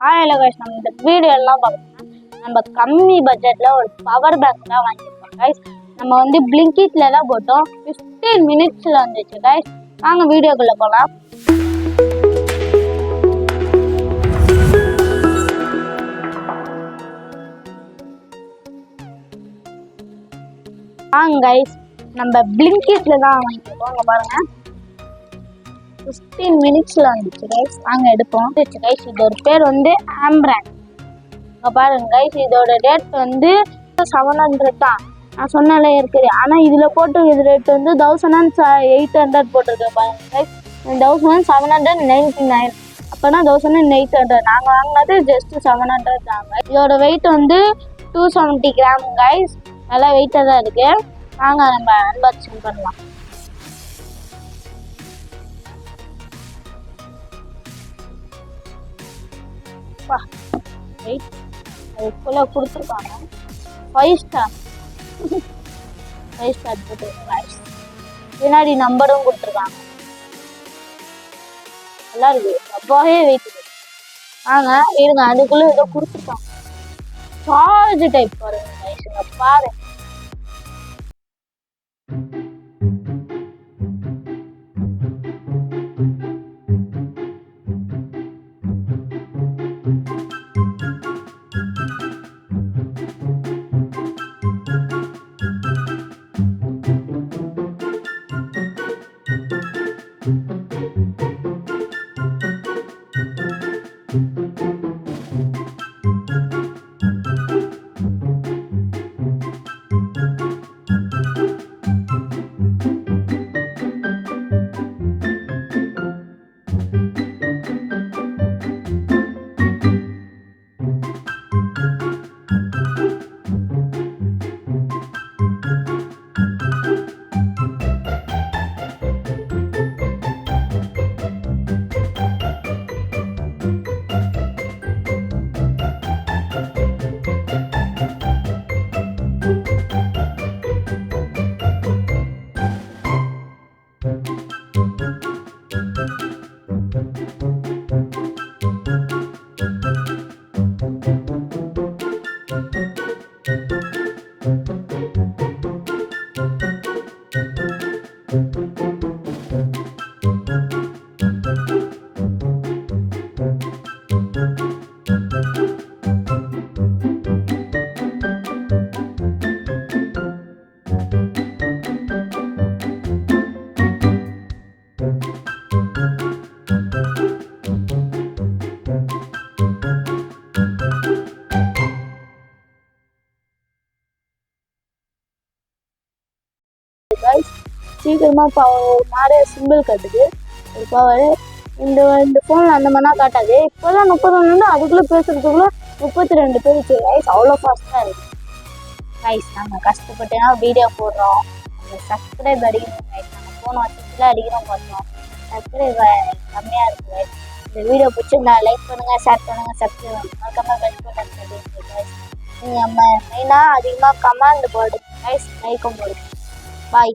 Hi guys நம்ம இந்த video எல்லாம் பார்த்தோம்னா நம்ம கம்மி பட்ஜெட்டில் ஒரு பவர் பேங்க் தான் வாங்கியிருக்கோம் கைஸ் நம்ம வந்து பிளிங்கிட்ல தான் போட்டோம். ஃபிஃப்டீன் மினிட்ஸில் வந்துச்சு கைஸ் வாங்க வீடியோக்குள்ளே போகலாம் வாங்க கைஸ் நம்ம பிளிங்கிட்ல தான் வாங்கியிருக்கோம். இங்க பாருங்கள் ஃபிஃப்டீன் மினிட்ஸில் வந்துச்சு கைஸ் வாங்க எடுப்போம். வந்துச்சு கைஸ் இதோட பேர் வந்து ஆம்ப்ராண்ட் இங்கே பாருங்க கைஸ் இதோட ரேட் வந்து செவன் ஹண்ட்ரட் தான். நான் சொன்னாலே இருக்குது ஆனால் இதில் போட்டு இது ரேட் வந்து தௌசண்ட் அண்ட் எயிட் ஹண்ட்ரட் போட்டிருக்கேன் பாருங்க guys thousand seven hundred ninety nine அப்போனா தௌசண்ட் அண்ட் எயிட் ஹண்ட்ரட் நாங்கள் வாங்கினது ஜஸ்ட் செவன் ஹண்ட்ரட் தாங்க இதோட வெயிட் வந்து டூ செவன்ட்டி கிராம் கைஸ் நல்லா வெயிட்டாக தான் இருக்குது வாங்க நம்ம அன்பாக்சிங் பண்ணலாம். அப்பா வெயிட் அதுக்குள்ளே கொடுத்துருக்காங்க. ஃபைவ் ஸ்டார் ஃபைவ் ஸ்டார் போட்டு பின்னாடி நம்பரும் கொடுத்துருக்காங்க. நல்லா இருக்கு. அப்பாவே வெயிட் வாங்க இருங்க. அதுக்குள்ளே ஏதோ கொடுத்துருக்காங்க. சார்ஜ் டைப் பாருங்க பாருங்க. சீக்கிரமா பவர் ஒரு சிம்பிள் காட்டுது. ஒரு பவர் இந்த இந்த ஃபோன் அந்த மாதிரிலாம் காட்டாது. இப்போதான் முப்பது ஒன்று அதுக்குள்ளே பேசுறதுக்குள்ள முப்பத்தி ரெண்டு பேருக்கு வயசு அவ்வளோ ஃபாஸ்ட்டாக இருக்கு. கைஸ் நம்ம கஷ்டப்பட்டுனா வீடியோ போடுறோம். அந்த சப்ஸ்கிரைப் அடிக்கணும் கைஸ் நாங்கள் போன வச்சுட்டு அடிக்கிறோம் பார்த்தோம். சப்ஸ்கிரைப் கம்மியாக இருக்குது இந்த வீடியோ பிடிச்சிருந்தா லைக் பண்ணுங்கள் ஷேர் பண்ணுங்க சப்ஸ்கிரைப் மறக்காம பெல் பட்டன் தட்டிடுங்க கைஸ் நீங்கள் மெயினாக அதிகமாக கமெண்ட் போடுங்க கைஸ் லைக்கும் போடுங்க பாய்